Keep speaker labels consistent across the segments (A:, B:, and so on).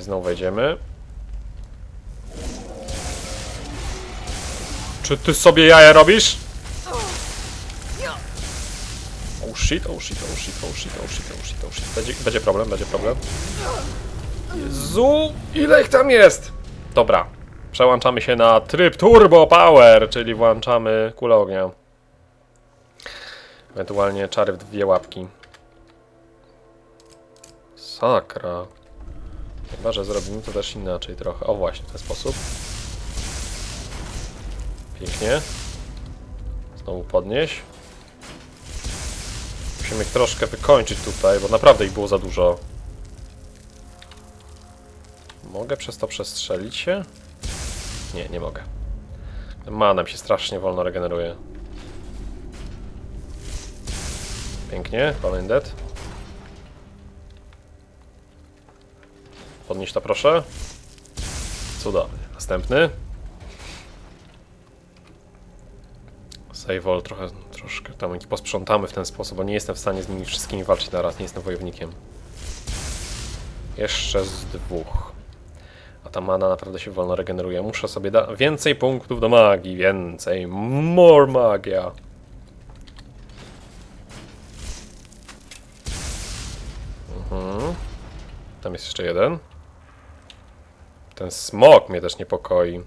A: Znowu wejdziemy. Czy ty sobie jaja robisz? Oh shit, oh shit, oh shit, oh shit, oh shit, oh shit, oh shit. Będzie, będzie problem, będzie problem. Jezu, ile ich tam jest? Dobra, przełączamy się na tryb Turbo Power, czyli włączamy kulę ognia. Ewentualnie czary w dwie łapki. Sakra. Chyba, że zrobimy to też inaczej trochę. O właśnie, w ten sposób. Pięknie. Znowu podnieś. Musimy ich troszkę wykończyć tutaj, bo naprawdę ich było za dużo. Mogę przez to przestrzelić się? Nie, nie mogę. Manem się strasznie wolno regeneruje. Pięknie, kolejny dead. Podnieś to proszę. Cudownie. Następny. Save trochę, troszkę tam posprzątamy w ten sposób, bo nie jestem w stanie z nimi wszystkimi walczyć na raz, nie jestem wojownikiem. Jeszcze z dwóch. A ta mana naprawdę się wolno regeneruje. Muszę sobie dać więcej punktów do magii, więcej. More magia. Mhm. Tam jest jeszcze jeden. Ten smok mnie też niepokoi.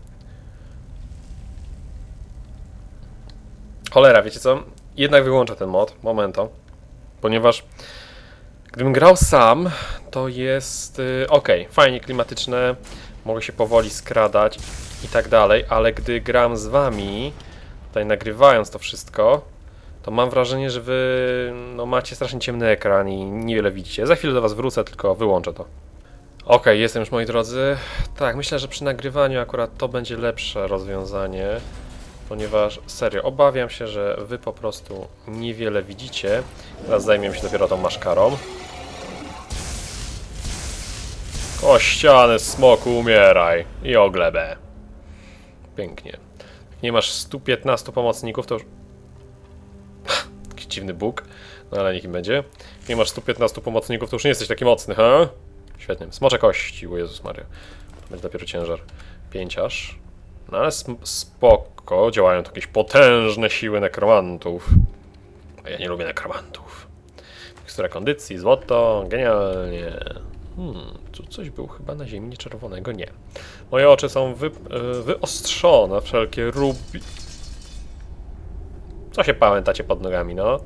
A: Cholera, wiecie co? Jednak wyłączę ten mod, momento. Ponieważ gdybym grał sam, to jest y, ok, fajnie klimatyczne, mogę się powoli skradać i tak dalej, ale gdy gram z wami, tutaj nagrywając to wszystko, to mam wrażenie, że wy no, macie strasznie ciemny ekran i niewiele widzicie. Za chwilę do was wrócę, tylko wyłączę to. Ok, jestem już moi drodzy. Tak, myślę, że przy nagrywaniu akurat to będzie lepsze rozwiązanie, ponieważ serio obawiam się, że wy po prostu niewiele widzicie. Teraz zajmiemy się dopiero tą maszkarą. Kościany smoku, umieraj i o glebę. Pięknie. Jak nie masz 115 pomocników, to już... Taki dziwny bóg, no ale niech im będzie. Jak nie masz 115 pomocników, to już nie jesteś taki mocny, ha? Świetnie. Smocze kości, o Jezus Maria. Będzie dopiero ciężar. Pięciarz. No ale spoko, działają tu jakieś potężne siły nekromantów. A ja nie lubię nekromantów. Mikstura kondycji, złoto, genialnie. Hmm, tu coś było chyba na ziemi nieczerwonego, nie. Moje oczy są wy, y, wyostrzone, wszelkie rubi... Co się pamiętacie pod nogami, no?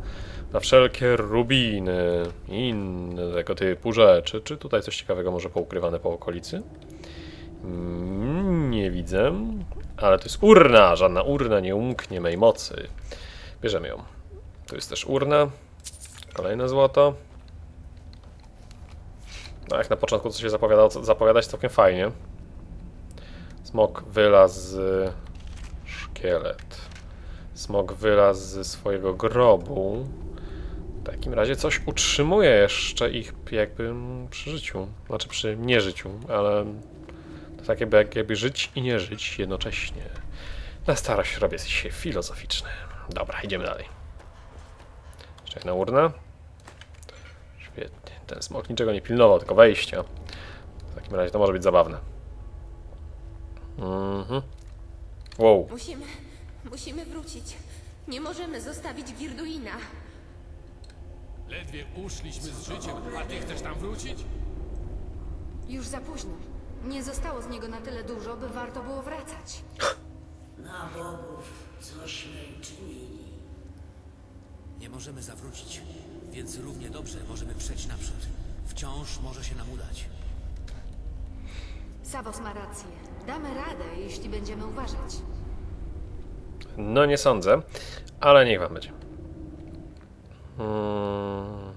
A: Na wszelkie rubiny i inne tego typu rzeczy. Czy tutaj coś ciekawego może poukrywane po okolicy? Mm, Nie widzę, ale to jest urna. Żadna urna nie umknie mej mocy. Bierzemy ją. Tu jest też urna. Kolejne złoto. No jak na początku co się zapowiadało, zapowiadać całkiem fajnie. Smok wylazł. Szkielet. Smok wylazł ze swojego grobu. Takim razie coś utrzymuje jeszcze ich jakby przy życiu. Znaczy przy nieżyciu, ale to tak jakby, jak- jakby żyć i nie żyć jednocześnie. Na starość robię się filozoficzny. Dobra, idziemy dalej. Jeszcze jedna urna. Świetnie. Ten smok niczego nie pilnował, tylko wejścia. W takim razie to może być zabawne. Mhm. Wow.
B: Musimy, musimy wrócić. Nie możemy zostawić Girduina.
C: Ledwie uszliśmy z życiem, a ty chcesz tam wrócić?
D: Już za późno. Nie zostało z niego na tyle dużo, by warto było wracać.
E: Na bogów cośmy czynili.
F: Nie możemy zawrócić, więc równie dobrze możemy przejść naprzód. Wciąż może się nam udać.
D: Savos ma rację. Damy radę, jeśli będziemy uważać.
A: No nie sądzę, ale niech wam będzie. Hmm.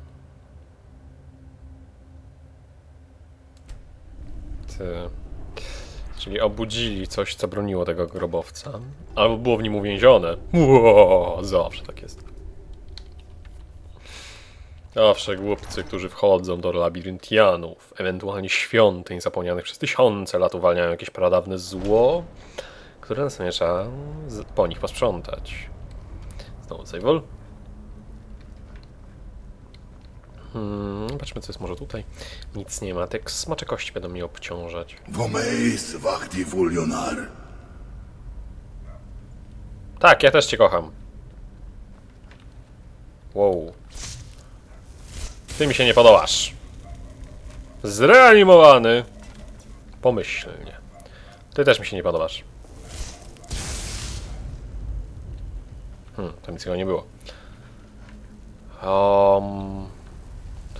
A: Ty. Czyli obudzili coś, co broniło tego grobowca. Albo było w nim uwięzione. Ło, zawsze tak jest. Zawsze głupcy, którzy wchodzą do labiryntianów, ewentualnie świątyń zapomnianych przez tysiące lat, uwalniają jakieś pradawne zło, które następnie trzeba po nich posprzątać. Znowu Sejwol. Hmm, patrzmy, co jest może tutaj. Nic nie ma. Te smacze kości będą mnie obciążać.
G: Vomeis vachti vulionar.
A: Tak, ja też cię kocham. Wow. Ty mi się nie podobasz. Zreanimowany. Pomyślnie. Ty też mi się nie podobasz. Hmm, tam nic nie było. Um,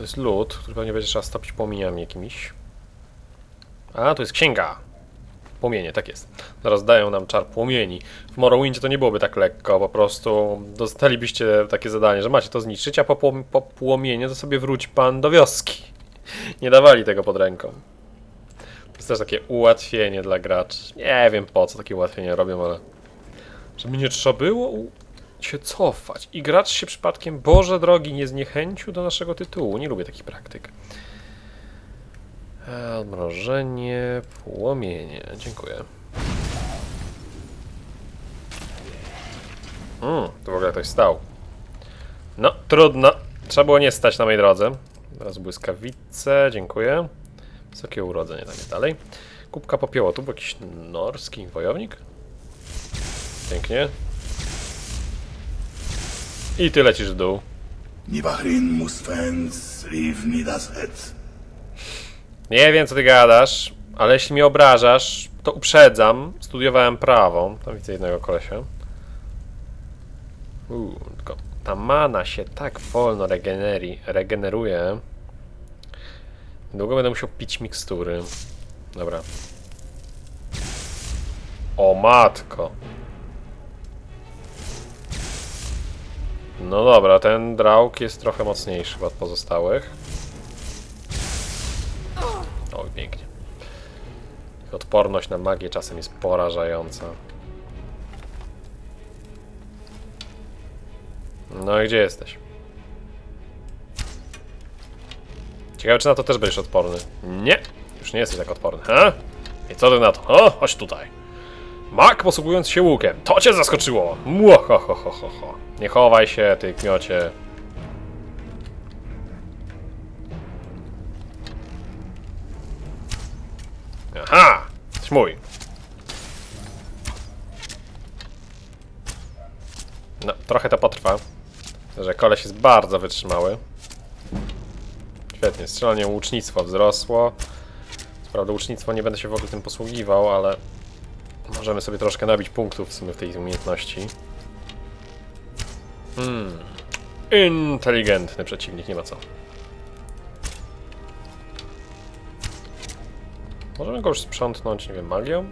A: to jest lód, który pewnie będzie trzeba stopić płomieniami jakimiś. A, to jest księga. Płomienie, tak jest. Zaraz dają nam czar płomieni. W Morrowindzie to nie byłoby tak lekko, po prostu dostalibyście takie zadanie, że macie to zniszczyć, a po, płom- po płomienie to sobie wróci pan do wioski. Nie dawali tego pod ręką. To jest też takie ułatwienie dla graczy. Nie wiem po co takie ułatwienia robią, ale... Żeby nie trzeba było się cofać. I gracz się przypadkiem, Boże drogi, nie zniechęcił do naszego tytułu. Nie lubię takich praktyk. Odmrożenie, płomienie. Dziękuję. Mm, tu w ogóle ktoś stał. No, trudno. Trzeba było nie stać na mojej drodze. Teraz błyskawice, dziękuję. Wysokie urodzenie, tak dalej. Kubka popiołotu, był jakiś norski wojownik. Pięknie. I ty lecisz w dół.
G: Et.
A: Nie wiem, co ty gadasz, ale jeśli mnie obrażasz, to uprzedzam. Studiowałem prawo. Tam widzę jednego kolesia. Uuu, tylko ta mana się tak wolno regeneri, regeneruje. Długo będę musiał pić mikstury. Dobra. O matko. No dobra, ten drauk jest trochę mocniejszy od pozostałych. Oj, pięknie. Odporność na magię czasem jest porażająca. No i gdzie jesteś? Ciekawe, czy na to też będziesz odporny. Nie! Już nie jesteś tak odporny, ha? I co ty na to? O, chodź tutaj. Mak posługując się łukiem. To cię zaskoczyło! Młohohohoho. Nie chowaj się, ty kmiocie. Aha! Jesteś mój. No, trochę to potrwa. Że koleś jest bardzo wytrzymały. Świetnie, strzelanie łucznictwo wzrosło. Prawda łucznictwo nie będę się w ogóle tym posługiwał, ale możemy sobie troszkę nabić punktów w sumie w tej umiejętności. Hmm. Inteligentny przeciwnik, nie ma co. Możemy go już sprzątnąć, nie wiem, magią?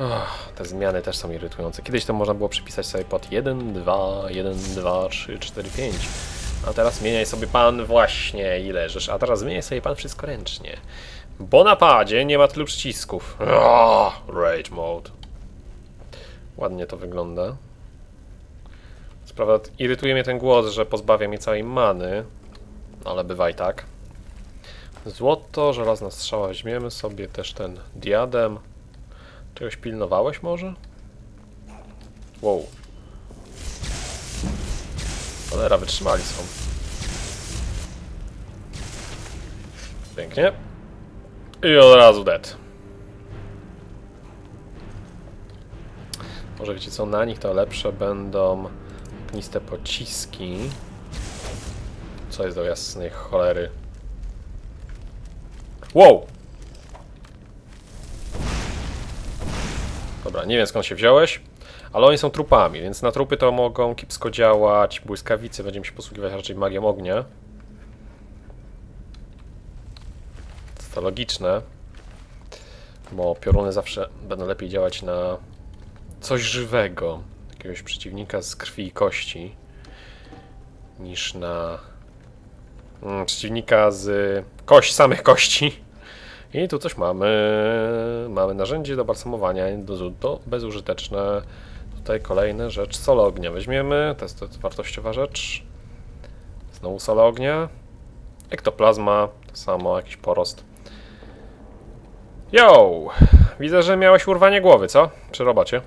A: Ach, te zmiany też są irytujące. Kiedyś to można było przypisać sobie pod 1, 2, 1, 2, 3, 4, 5. A teraz zmieniaj sobie pan właśnie i leżysz. A teraz zmieniaj sobie pan wszystko ręcznie. Bo na padzie nie ma tylu przycisków. Rage mode. Ładnie to wygląda. Sprawa, irytuje mnie ten głos, że pozbawia mnie całej many. Ale bywa i tak. Złoto, żelazna strzała weźmiemy sobie też ten diadem. Czegoś pilnowałeś może? Wow. Cholera, wytrzymali są. Pięknie. I od razu dead. Może wiecie co, na nich to lepsze będą ogniste pociski. Co jest do jasnej cholery? Wow! Dobra, nie wiem skąd się wziąłeś, ale oni są trupami, więc na trupy to mogą kipsko działać, błyskawice, będziemy się posługiwać raczej magią ognia. Jest to logiczne, bo pioruny zawsze będą lepiej działać na coś żywego, jakiegoś przeciwnika z krwi i kości, niż na mm, przeciwnika z kość, samych kości. I tu coś mamy. Mamy narzędzie do balsamowania, do, do bezużyteczne. Tutaj kolejna rzecz, solo ognia weźmiemy, to jest to wartościowa rzecz. Znowu solo ognia. Ektoplazma, to samo, jakiś porost. Yo! Widzę, że miałeś urwanie głowy, co? Przy robocie.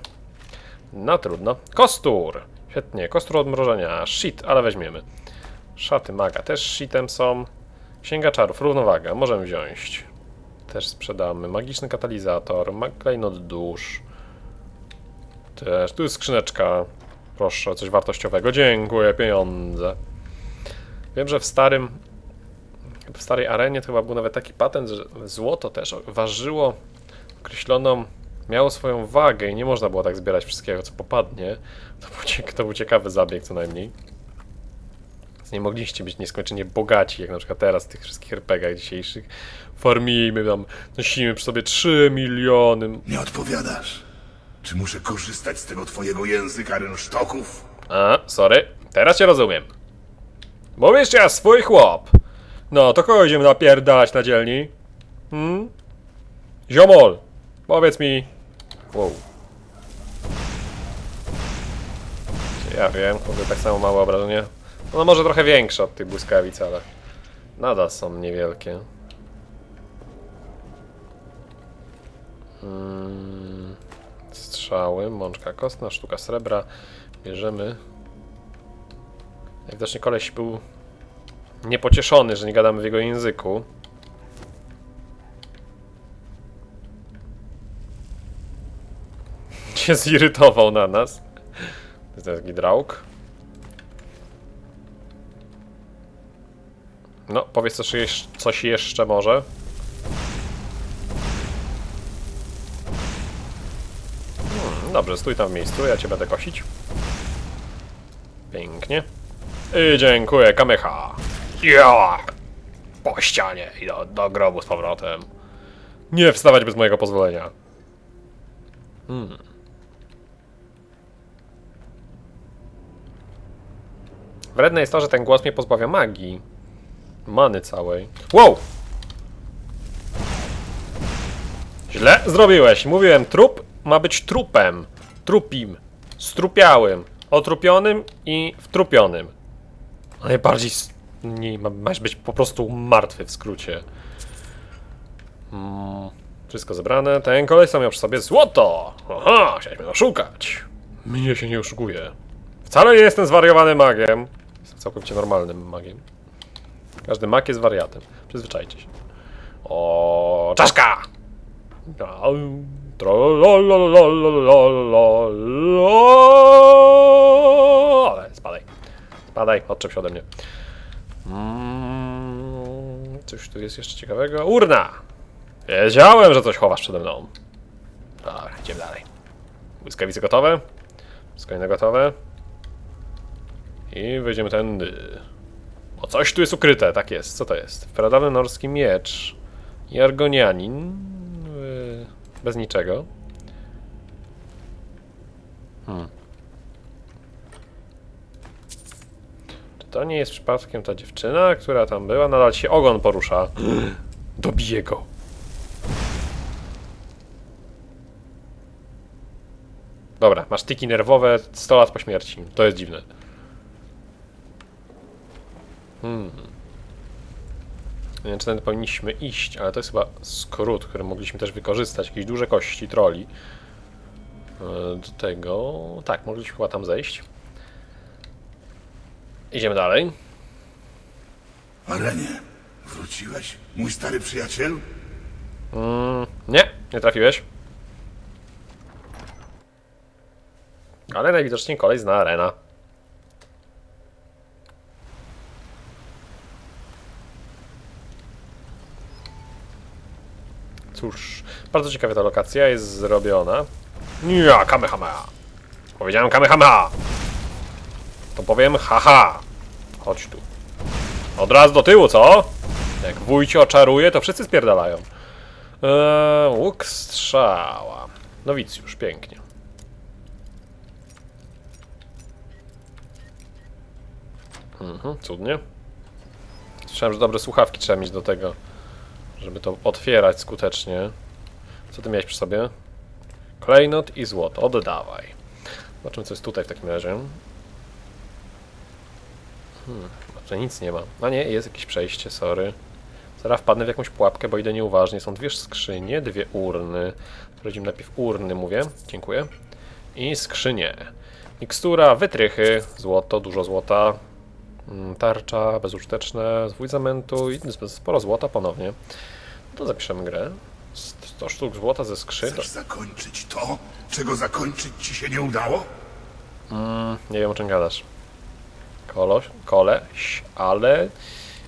A: No trudno. Kostur! Świetnie, kostur odmrożenia. Shit, ale weźmiemy. Szaty maga też shitem są. Księga czarów, równowaga, możemy wziąć. Też sprzedamy. Magiczny katalizator, klejnot dusz. Też, tu jest skrzyneczka. Proszę, coś wartościowego. Dziękuję, pieniądze. Wiem, że w starym w starej arenie to chyba był nawet taki patent, że złoto też ważyło określoną, miało swoją wagę i nie można było tak zbierać wszystkiego, co popadnie. To był, to był ciekawy zabieg co najmniej. Nie mogliście być nieskończenie bogaci, jak na przykład teraz w tych wszystkich RPGach dzisiejszych. Farmijmy tam, nosimy przy sobie 3 miliony.
G: Nie odpowiadasz. Czy muszę korzystać z tego twojego języka rynsztoków?
A: A, sorry, teraz cię rozumiem. Mówisz ja swój chłop. No, to kogo idziemy napierdalać na dzielni? Hmm? Ziomol, powiedz mi... Wow. Ja wiem, kurde, tak samo małe obrażenie. No może trochę większe od tych błyskawic, ale nadal są niewielkie. Mm, strzały, mączka kostna, sztuka srebra. Bierzemy. Najwidoczniej koleś był niepocieszony, że nie gadamy w jego języku. Się zirytował na nas. To jest taki No, powiedz coś, coś jeszcze może. Hmm, dobrze, stój tam w miejscu, ja cię będę kosić. Pięknie. I dziękuję, Kameha. Ja! Po ścianie i do, do grobu z powrotem. Nie wstawać bez mojego pozwolenia. Hmm. Wredne jest to, że ten głos mnie pozbawia magii. Many całej. Wow! Źle zrobiłeś. Mówiłem, trup ma być trupem. Trupim. Strupiałym. Otrupionym i wtrupionym. A najbardziej... Nie, ma- masz być po prostu martwy w skrócie. Mm, wszystko zebrane. Ten koleś sam miał przy sobie złoto! Aha, chcieliśmy oszukać. Mnie się nie oszukuje. Wcale nie jestem zwariowanym magiem. Jestem całkowicie normalnym magiem. Każdy mag jest wariatem. Przyzwyczajcie się. O, czaszka! Ale spadaj. Spadaj, odczep się ode mnie. Coś tu jest jeszcze ciekawego. Urna! Wiedziałem, że coś chowasz przede mną. Dobra, idziemy dalej. Błyskawice gotowe. Wszystko gotowe. I wyjdziemy tędy. O, coś tu jest ukryte, tak jest. Co to jest? Pradawny norski miecz. Jargonianin. Yy, Bez niczego. Hmm. Czy to nie jest przypadkiem ta dziewczyna, która tam była? Nadal się ogon porusza. Dobiję go. Dobra, masz tiki nerwowe 100 lat po śmierci. To jest dziwne. Hmm. Nie wiem, czy tędy powinniśmy iść, ale to jest chyba skrót, który mogliśmy też wykorzystać. Jakieś duże kości troli. E, Do tego... Tak, mogliśmy chyba tam zejść. Idziemy dalej.
G: Arenie, wróciłeś? Mój stary przyjaciel?
A: Nie, nie trafiłeś. Ale najwidoczniej kolej zna arena. Bardzo ciekawa ta lokacja jest zrobiona. Ja, Kamehameha. Powiedziałem Kamehameha. To powiem haha. Chodź tu. Od razu do tyłu, co? Jak wójcie oczaruje, to wszyscy spierdalają. Eee, łuk strzała. Nowicjusz, pięknie. Mhm, cudnie. Słyszałem, że dobre słuchawki trzeba mieć do tego, żeby to otwierać skutecznie. Co ty miałeś przy sobie? Klejnot i złoto. Oddawaj. Zobaczymy, co jest tutaj w takim razie. Hmm, tutaj nic nie ma. A nie, jest jakieś przejście, sorry. Zaraz wpadnę w jakąś pułapkę, bo idę nieuważnie. Są dwie skrzynie, dwie urny. Sprawdzimy najpierw urny, mówię. Dziękuję. I skrzynie. Mikstura, wytrychy, złoto, dużo złota. Mm, Tarcza, bezużyteczne, zwój zamętu i sporo złota ponownie. No to zapiszemy grę. 100 sztuk złota ze skrzyn.
G: Chcesz zakończyć to, czego zakończyć ci się nie udało?
A: Nie wiem o czym gadasz. Koloś, koleś, ale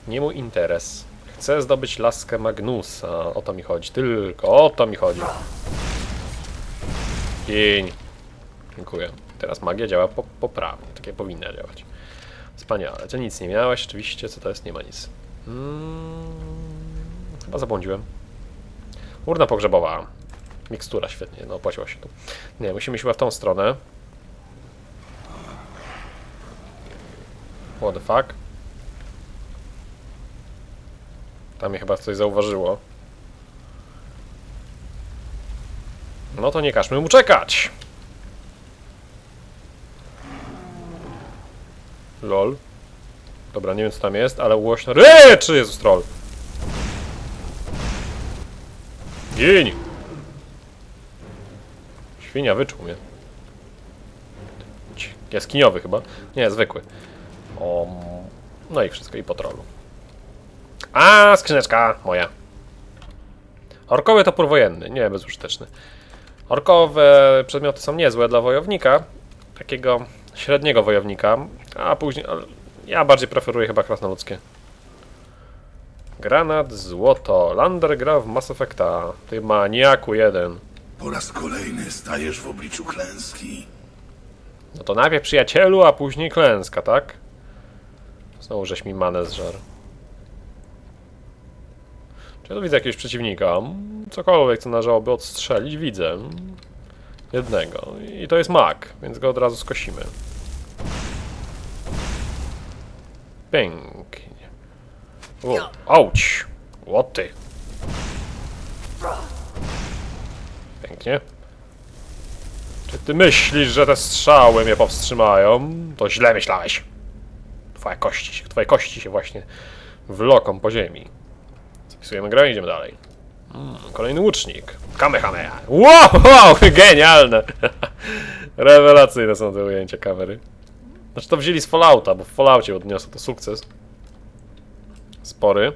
A: nie mój interes. Chcę zdobyć laskę Magnusa. O to mi chodzi. Tylko o to mi chodzi. Pień. Dziękuję. Teraz magia działa po, poprawnie. Tak jak powinna działać. Wspaniale. Ty nic nie miałeś, oczywiście. Co to jest? Nie ma nic. Mm, chyba zabłądziłem. Urna pogrzebowa. Mikstura, świetnie. No, opłaciła się tu. Nie, musimy iść chyba w tą stronę. What the fuck? Tam mnie chyba coś zauważyło. No to nie każmy mu czekać! Lol. Dobra, nie wiem co tam jest, ale głośno ryczy Jezus troll. Świnia wyczuł mnie. Jaskiniowy chyba. Nie, zwykły. O, no i wszystko, i po trollu. A, skrzyneczka moja. Orkowy topór wojenny, nie, bezużyteczny. Orkowe przedmioty są niezłe dla wojownika, takiego średniego wojownika, a później, ja bardziej preferuję chyba krasnoludzkie. Granat, złoto, Lander gra w Mass Effecta, ty maniaku jeden.
G: Po raz kolejny stajesz w obliczu klęski.
A: No to najpierw przyjacielu, a później klęska, tak? Znowu żeś mi manę zżar. Czy ja tu widzę jakiegoś przeciwnika? Cokolwiek, co należałoby odstrzelić, widzę. Jednego. I to jest mag, więc go od razu skosimy. Pięknie. O, auć! Łoty! Pięknie. Czy ty myślisz, że te strzały mnie powstrzymają? To źle myślałeś. Twoje kości, się- twoje kości się właśnie wloką po ziemi. Zapisujemy grę, idziemy dalej. Mm, kolejny łucznik. Kamehameha. Wow, wow, genialne! Rewelacyjne są te ujęcia kamery. Znaczy to wzięli z Fallouta, bo w Falloutie odniosło to sukces. Spory.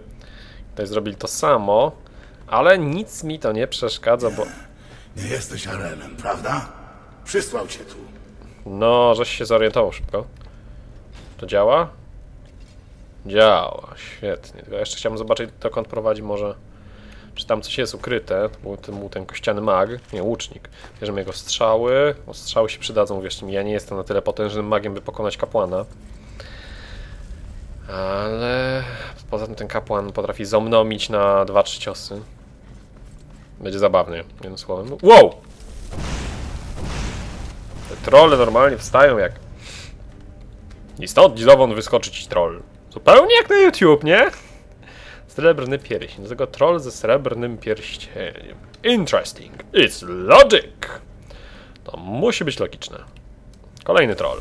A: Tutaj zrobili to samo, ale nic mi to nie przeszkadza, bo
G: Nie jesteś Arenem, prawda? Przysłał cię tu.
A: No, żeś się zorientował szybko. To działa? Działa, świetnie. Tylko jeszcze chciałbym zobaczyć, dokąd prowadzi może... Czy tam coś jest ukryte? To był ten, był ten kościany mag, nie, łucznik. Bierzemy jego strzały, bo strzały się przydadzą, mi, ja nie jestem na tyle potężnym magiem, by pokonać kapłana. Ale poza tym ten kapłan potrafi zomnomić na 2-3 ciosy. Będzie zabawny, jednym słowem. Wow! Te trolle normalnie wstają jak... I stąd, zowąd wyskoczy ci troll. Zupełnie jak na YouTube, nie? Srebrny pierścień. Do tego troll ze srebrnym pierścieniem. Interesting. It's logic. To musi być logiczne. Kolejny troll.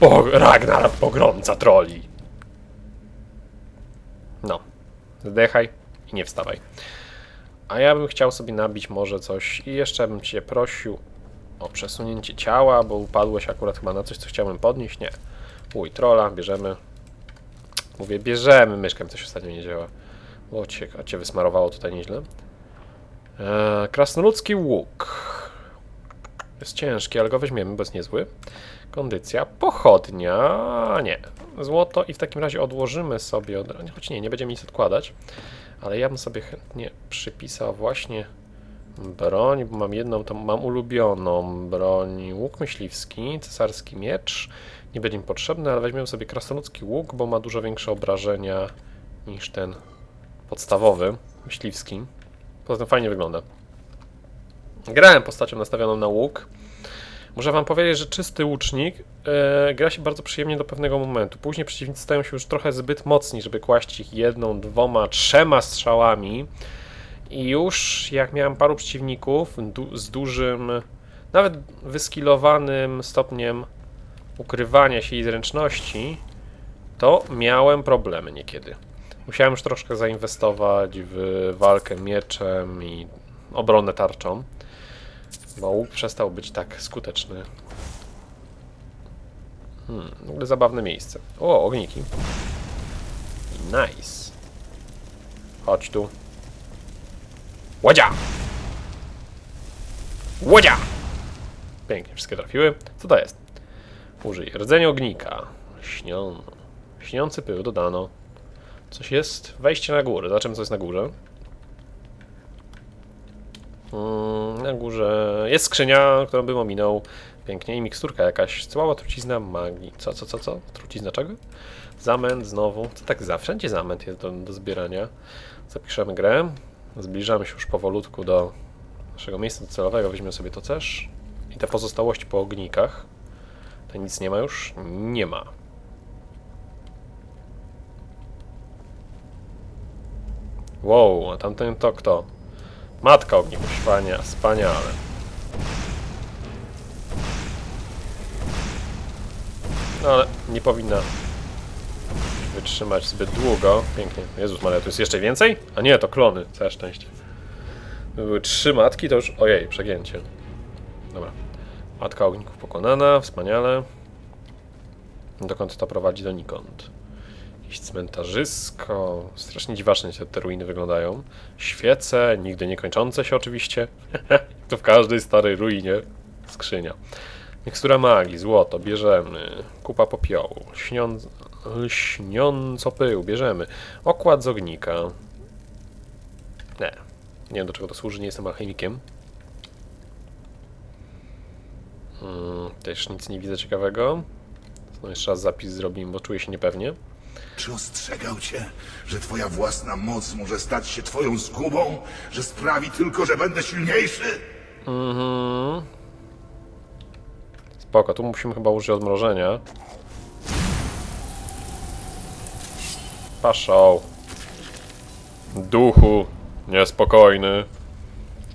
A: Bo Ragnar pogromca troli. No. Zdechaj i nie wstawaj. A ja bym chciał sobie nabić może coś i jeszcze bym cię prosił o przesunięcie ciała, bo upadłeś akurat chyba na coś, co chciałbym podnieść. Nie. Uj, trolla, bierzemy. Mówię, bierzemy myszkę, coś ostatnio nie działa. O, cię, a cię wysmarowało tutaj nieźle. Eee, krasnoludzki łuk. Jest ciężki, ale go weźmiemy, bo jest niezły. Kondycja, pochodnia, nie. Złoto i w takim razie odłożymy sobie, od... choć nie, nie będziemy nic odkładać. Ale ja bym sobie chętnie przypisał właśnie broń, bo mam jedną, to mam ulubioną broń, łuk myśliwski, cesarski miecz, nie będzie mi potrzebny, ale weźmiemy sobie krasnoludzki łuk, bo ma dużo większe obrażenia niż ten podstawowy, myśliwski. Poza tym fajnie wygląda. Grałem postacią nastawioną na łuk. Muszę wam powiedzieć, że czysty łucznik e, gra się bardzo przyjemnie do pewnego momentu. Później przeciwnicy stają się już trochę zbyt mocni, żeby kłaść ich jedną, dwoma, trzema strzałami. I już jak miałem paru przeciwników du z dużym, nawet wyskilowanym stopniem ukrywania się i zręczności, to miałem problemy niekiedy. Musiałem już troszkę zainwestować w walkę mieczem i obronę tarczą, bo łuk przestał być tak skuteczny. Hmm, w ogóle zabawne miejsce. O, ogniki. Nice. Chodź tu. Łodzia! Łodzia! Pięknie, wszystkie trafiły. Co to jest? Użyj rdzenia ognika. Śnią. Śniący pył dodano. Coś jest? Wejście na górę. Zobaczymy, co jest na górze. Mm, na górze jest skrzynia, którą bym ominął. Pięknie. I miksturka jakaś. Cała trucizna magii. Co, co, co, co? Trucizna czego? Zamęt znowu. Co tak za? Wszędzie zamęt jest do, do zbierania. Zapiszemy grę. Zbliżamy się już powolutku do naszego miejsca docelowego. Weźmiemy sobie to też. I te pozostałości po ognikach. To nic nie ma już? Nie ma. Wow, a tamten to kto? Matka ogników, wspania, wspaniale. No ale nie powinna wytrzymać zbyt długo. Pięknie. Jezus Maria, tu jest jeszcze więcej? A nie, to klony, całe szczęście. Były trzy matki, to już... Ojej, przegięcie. Dobra. Matka ogników pokonana, wspaniale. Dokąd to prowadzi? Donikąd. Jakieś cmentarzysko. Strasznie dziwacznie te, te ruiny wyglądają. Świece, nigdy nie kończące się oczywiście. to w każdej starej ruinie. Skrzynia. Mikstura magii, złoto, bierzemy. Kupa popiołu. Śnią... Śniąco pył, bierzemy. Okład z ognika. Nie. Nie wiem do czego to służy, nie jestem alchemikiem. Hmm, też nic nie widzę ciekawego. No jeszcze raz zapis zrobimy, bo czuję się niepewnie.
G: Czy ostrzegał cię, że twoja własna moc może stać się twoją zgubą? Że sprawi tylko, że będę silniejszy?
A: Mhm. Spoko, tu musimy chyba użyć odmrożenia. Paszą. Duchu niespokojny.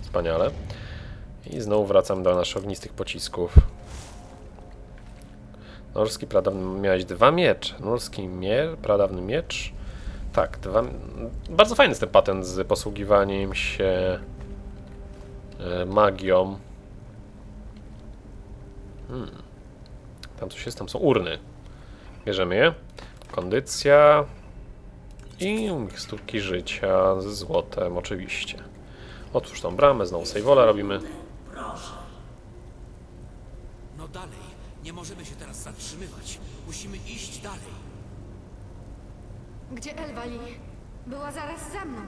A: Wspaniale. I znowu wracam do naszych ognistych pocisków. Norski pradawny miałeś dwa miecze. Norski mie pradawny miecz. Tak, dwa. Bardzo fajny jest ten patent z posługiwaniem się e, magią. Hmm. Tam coś jest, tam są urny. Bierzemy je. Kondycja. I miksturki życia ze złotem, oczywiście. Otwórz tą bramę, znowu saveola robimy.
F: No dalej. Nie możemy się teraz zatrzymywać. Musimy iść dalej.
D: Gdzie Elwali? Była zaraz za mną.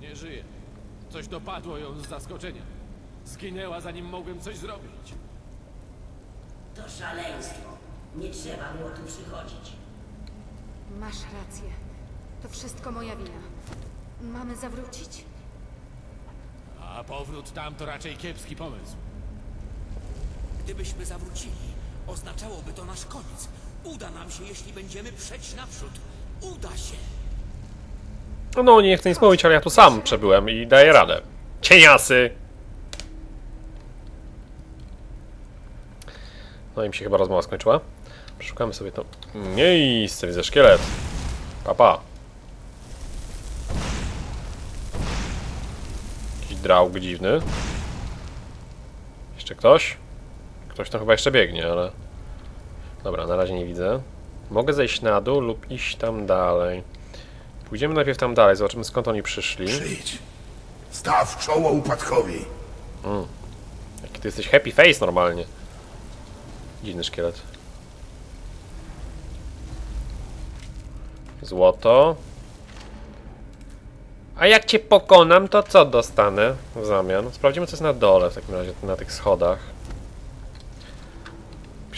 C: Nie żyje. Coś dopadło ją z zaskoczenia. Zginęła zanim mogłem coś zrobić.
E: To szaleństwo. Nie trzeba było tu przychodzić.
D: Masz rację. To wszystko moja wina. Mamy zawrócić?
C: A powrót tam to raczej kiepski pomysł.
F: Gdybyśmy zawrócili, oznaczałoby to nasz koniec. Uda nam się, jeśli będziemy przeć naprzód. Uda się.
A: No, nie chcę nic mówić, ale ja tu sam przebyłem i daję radę. Cieniasy! No i mi się chyba rozmowa skończyła. Przeszukamy sobie to miejsce. Widzę szkielet. Papa. Jakiś draug dziwny. Jeszcze ktoś? Ktoś tam chyba jeszcze biegnie, ale... Dobra, na razie nie widzę. Mogę zejść na dół lub iść tam dalej. Pójdziemy najpierw tam dalej, zobaczymy skąd oni przyszli.
G: Przyjdź. Staw czoło upadkowi.
A: Jaki ty jesteś happy face normalnie. Dziwny szkielet. Złoto. A jak cię pokonam, to co dostanę w zamian? Sprawdzimy, co jest na dole w takim razie, na tych schodach.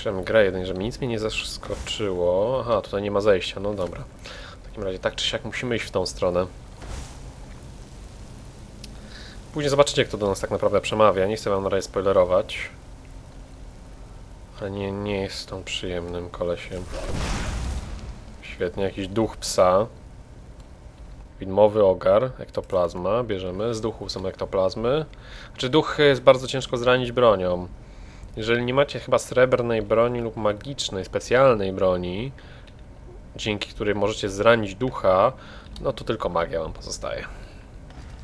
A: Piszemy grę jeden, żeby nic mnie nie zaskoczyło. Aha, tutaj nie ma zejścia, no dobra. W takim razie tak czy siak musimy iść w tą stronę. Później zobaczycie, kto do nas tak naprawdę przemawia. Nie chcę wam na razie spoilerować. Ale nie, nie jest tą przyjemnym kolesiem. Świetnie, jakiś duch psa. Widmowy ogar, ektoplazma, bierzemy. Z duchów są ektoplazmy. Czy duch jest bardzo ciężko zranić bronią? Jeżeli nie macie chyba srebrnej broni lub magicznej, specjalnej broni, dzięki której możecie zranić ducha, no to tylko magia wam pozostaje.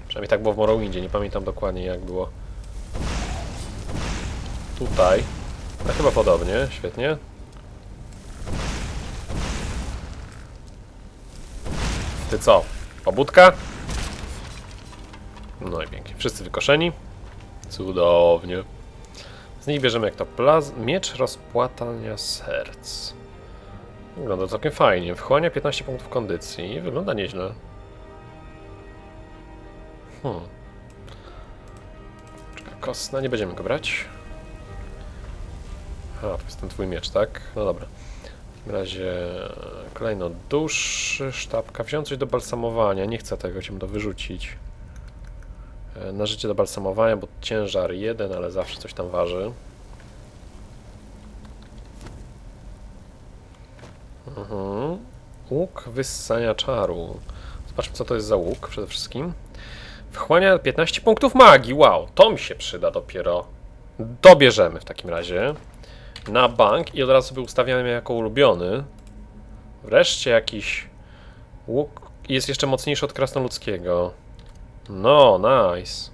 A: Przynajmniej tak było w Morrowindzie, nie pamiętam dokładnie jak było tutaj. A chyba podobnie, świetnie. Ty co? Pobudka? No i pięknie. Wszyscy wykoszeni? Cudownie. Z nich bierzemy jak to plaz... miecz rozpłatania serc. Wygląda całkiem fajnie. Wchłania 15 punktów kondycji. Wygląda nieźle. Hmm. Czekaj, kostna, nie będziemy go brać. A, to jest ten twój miecz, tak? No dobra. W takim razie kolejno duszy, sztabka. Wziąć coś do balsamowania. Nie chcę tego, chciałbym to wyrzucić. E, Na życie do balsamowania, bo ciężar jeden, ale zawsze coś tam waży. Mhm. Łuk wyssania czaru. Zobaczmy, co to jest za łuk przede wszystkim. Wchłania 15 punktów magii. Wow, to mi się przyda dopiero. Dobierzemy w takim razie. Na bank i od razu sobie ustawiamy jako ulubiony. Wreszcie jakiś łuk jest jeszcze mocniejszy od krasnoludzkiego. No, nice.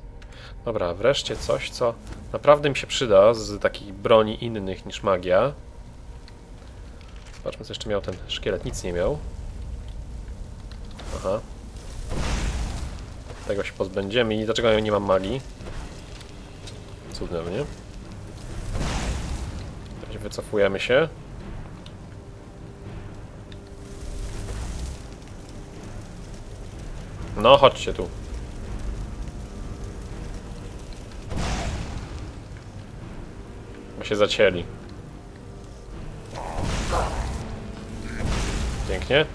A: Dobra, wreszcie coś, co naprawdę mi się przyda z takich broni innych niż magia. Zobaczmy, co jeszcze miał ten szkielet. Nic nie miał. Aha. Tego się pozbędziemy. I dlaczego ja nie mam magii? Cudownie. Teraz Wycofujemy się. No, chodźcie tu. Bo się zacięli. Pięknie.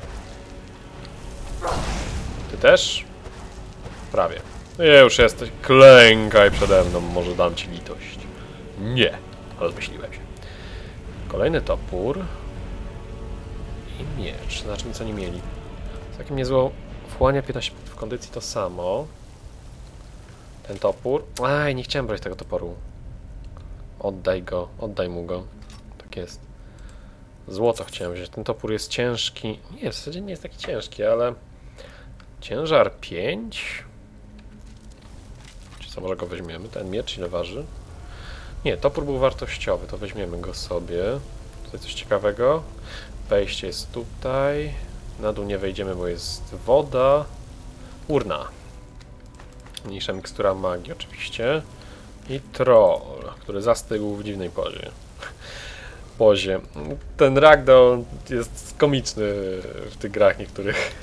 A: Ty też? Prawie. Nie, już jesteś. Klękaj przede mną, może dam ci litość. Nie, ale zmyśliłem się. Kolejny topór. I miecz. Znaczy nic oni mieli. Całkiem niezło. Wchłania 15 w kondycji to samo. Ten topór. Aj, nie chciałem brać tego toporu. Oddaj go, oddaj mu go. Tak jest. Złoto chciałem wziąć. Ten topór jest ciężki. Nie, w zasadzie nie jest taki ciężki, ale... Ciężar 5. Czy co, może go weźmiemy? Ten miecz ile waży? Nie, topór był wartościowy, to weźmiemy go sobie. Tutaj coś ciekawego. Wejście jest tutaj. Na dół nie wejdziemy, bo jest woda. Urna. Mniejsza mikstura magii oczywiście. I troll, który zastygł w dziwnej pozie. Pozie. Ten ragdoll jest komiczny w tych grach niektórych.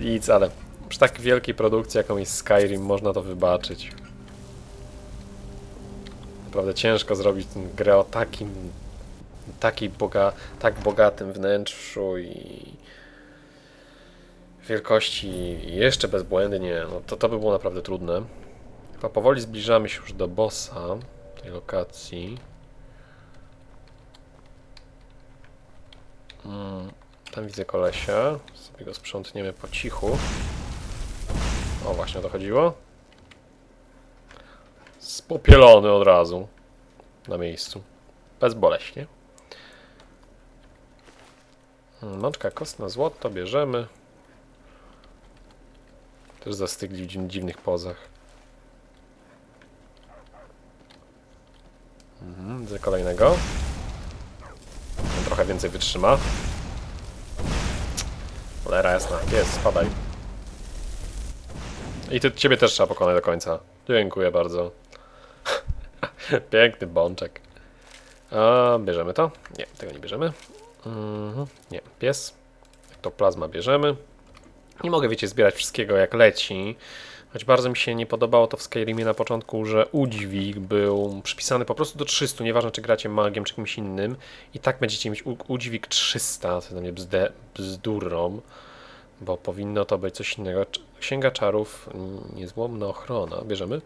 A: Nic, ale przy tak wielkiej produkcji, jaką jest Skyrim, można to wybaczyć. Naprawdę ciężko zrobić tę grę o takim, takiej boga, tak bogatym wnętrzu i wielkości jeszcze bezbłędnie. No to, to by było naprawdę trudne. Chyba powoli zbliżamy się już do bossa tej lokacji. Mm, tam widzę kolesia. Sobie go sprzątniemy po cichu. O, właśnie o to chodziło. Spopielony od razu. Na miejscu. Bezboleśnie. Mm, Mączka kostna, złoto bierzemy. Też zastygli w dziw- dziwnych pozach. Mhm, widzę kolejnego. Trochę więcej wytrzyma. Cholera jasna, jest, spadaj. I ty, ciebie też trzeba pokonać do końca. Dziękuję bardzo. Piękny bączek. A, bierzemy to? Nie, tego nie bierzemy. Mhm, nie, pies. To plazma bierzemy. Nie mogę, wiecie, zbierać wszystkiego jak leci. Choć bardzo mi się nie podobało to w Skyrimie na początku, że udźwig był przypisany po prostu do 300, nieważne czy gracie magiem czy kimś innym. I tak będziecie mieć udźwig 300, co dla mnie bzde, bzdurą, bo powinno to być coś innego. Księga czarów, mm, niezłomna ochrona, bierzemy.